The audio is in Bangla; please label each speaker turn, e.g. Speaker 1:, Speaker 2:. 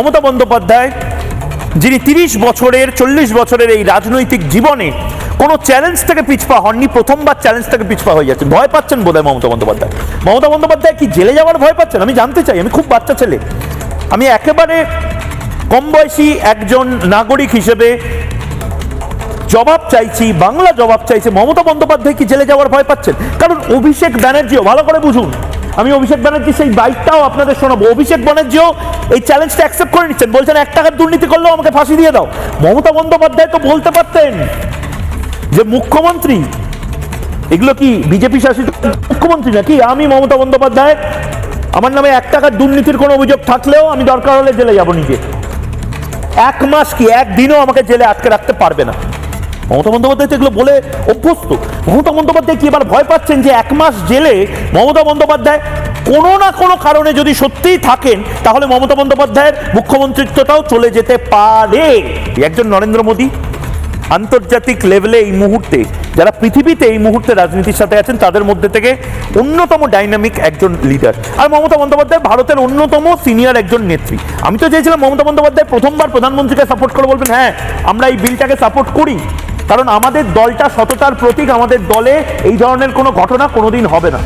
Speaker 1: মমতা বন্দ্যোপাধ্যায়, যিনি তিরিশ বছরের, চল্লিশ বছরের এই রাজনৈতিক জীবনে কোনো চ্যালেঞ্জ থেকে পিছপা হননি, প্রথমবার চ্যালেঞ্জ থেকে পিছপা হয়ে যাচ্ছে। ভয় পাচ্ছেন বোধহয় মমতা বন্দ্যোপাধ্যায়। মমতা বন্দ্যোপাধ্যায় কি জেলে যাওয়ার ভয় পাচ্ছেন? আমি জানতে চাই, আমি খুব বাচ্চা ছেলে। আমি একেবারে কম বয়সী একজন নাগরিক হিসেবে জবাব চাইছি, বাংলা জবাব চাইছে, মমতা বন্দ্যোপাধ্যায় কি জেলে যাওয়ার ভয় পাচ্ছেন? কারণ অভিষেক ব্যানার্জিও, ভালো করে বুঝুন আমি অভিষেক ব্যানার্জি সেই বাইকটাও আপনাদের শোনাবো। অভিষেক ব্যানার্জিও এই চ্যালেঞ্জটা অ্যাকসেপ্ট করে নিচ্ছেন। বলছেন, এক টাকার দুর্নীতি করলেও আমাকে ফাঁসি দিয়ে দাও। মমতা বন্দ্যোপাধ্যায় তো বলতে পারতেন যে মুখ্যমন্ত্রী, এগুলো কি বিজেপি শাসিত মুখ্যমন্ত্রী নাকি? আমি মমতা বন্দ্যোপাধ্যায়, আমার নামে এক টাকার দুর্নীতির কোনো অভিযোগ থাকলেও আমি দরকার হলে জেলে যাব নিজে। এক মাস কি, একদিনও আমাকে জেলে আটকে রাখতে পারবে না। মমতা বন্দ্যোপাধ্যায় তো এগুলো বলে অভ্যস্ত। মমতা বন্দ্যোপাধ্যায় কি এবার ভয় পাচ্ছেন যে এক মাস জেলে মমতা বন্দ্যোপাধ্যায় কোনো না কোনো কারণে যদি সত্যিই থাকেন, তাহলে মমতা বন্দ্যোপাধ্যায়ের মুখ্যমন্ত্রিত্বটাও চলে যেতে পারে। একজন নরেন্দ্র মোদী আন্তর্জাতিক লেভেলে এই মুহূর্তে, যারা পৃথিবীতে এই মুহূর্তে রাজনীতির সাথে আছেন, তাদের মধ্যে থেকে অন্যতম ডাইনামিক একজন লিডার আর মমতা বন্দ্যোপাধ্যায় ভারতের অন্যতম সিনিয়র একজন নেত্রী। আমি তো চেয়েছিলাম মমতা বন্দ্যোপাধ্যায় প্রথমবার প্রধানমন্ত্রীকে সাপোর্ট করে বলবেন হ্যাঁ আমরা এই বিলটাকে সাপোর্ট করি। কারণ আমাদের দলটা সততার প্রতীক আমাদের দলে এই ধরনের কোনো ঘটনা কোনোদিন হবে না।